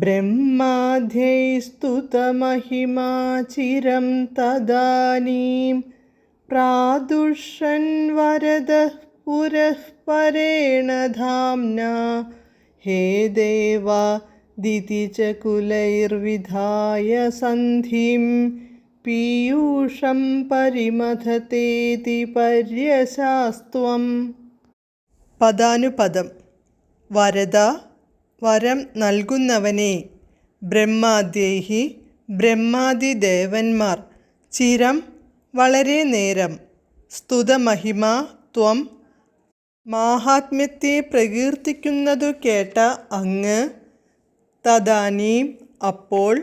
ब्रह्माध्यैस्तुतमहिमाचिरं तदानीं प्रादुष्यन्वरदः पुरः परेण धाम्ना हे देवादिति च कुलैर्विधाय सन्धिं पीयूषं परिमथतेति पर्यशास्त्वं पदानुपदं वरदा വരം നൽകുന്നവനെ ബ്രഹ്മാദ്യൈഹി ബ്രഹ്മാദിദേവന്മാർ. ചിരം വളരെ നേരം. സ്തുതമഹിമ ത്വം. മാഹാത്മ്യത്തെ പ്രകീർത്തിക്കുന്നതു കേട്ട അങ്ങ് തദാനീം അപ്പോൾ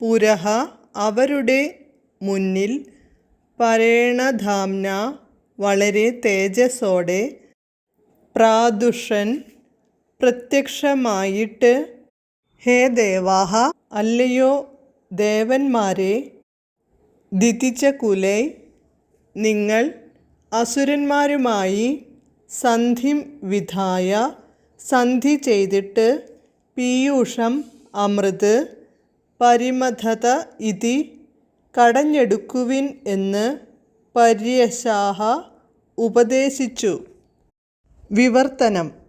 പുരഹ അവരുടെ മുന്നിൽ പരേണധാംന വളരെ തേജസ്സോടെ പ്രാദുഷൻ പ്രത്യക്ഷമായിട്ട് ഹേ ദേവാഹ അല്ലയോ ദേവന്മാരെ ദിതിച്ച കുലൈ നിങ്ങൾ അസുരന്മാരുമായി സന്ധി വിധായ സന്ധി ചെയ്തിട്ട് പീയൂഷം അമൃത് പരിമഥത ഇതി കടഞ്ഞെടുക്കുവിൻ എന്ന് പര്യശാഹ ഉപദേശിച്ചു. വിവർത്തനം.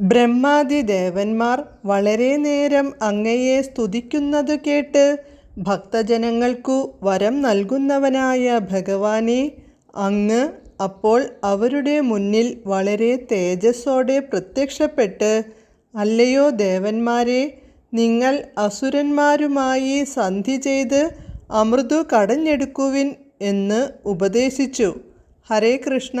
ബ്രഹ്മാദിദേവന്മാർ വളരെ നേരം അങ്ങയെ സ്തുതിക്കുന്നതു കേട്ട് ഭക്തജനങ്ങൾക്കു വരം നൽകുന്നവനായ ഭഗവാനെ അങ്ങ് അപ്പോൾ അവരുടെ മുന്നിൽ വളരെ തേജസ്സോടെ പ്രത്യക്ഷപ്പെട്ട് അല്ലയോ ദേവന്മാരെ നിങ്ങൾ അസുരന്മാരുമായി സന്ധി ചെയ്ത് അമൃതു കടഞ്ഞെടുക്കുവിൻ എന്ന് ഉപദേശിച്ചു. ഹരേ കൃഷ്ണ.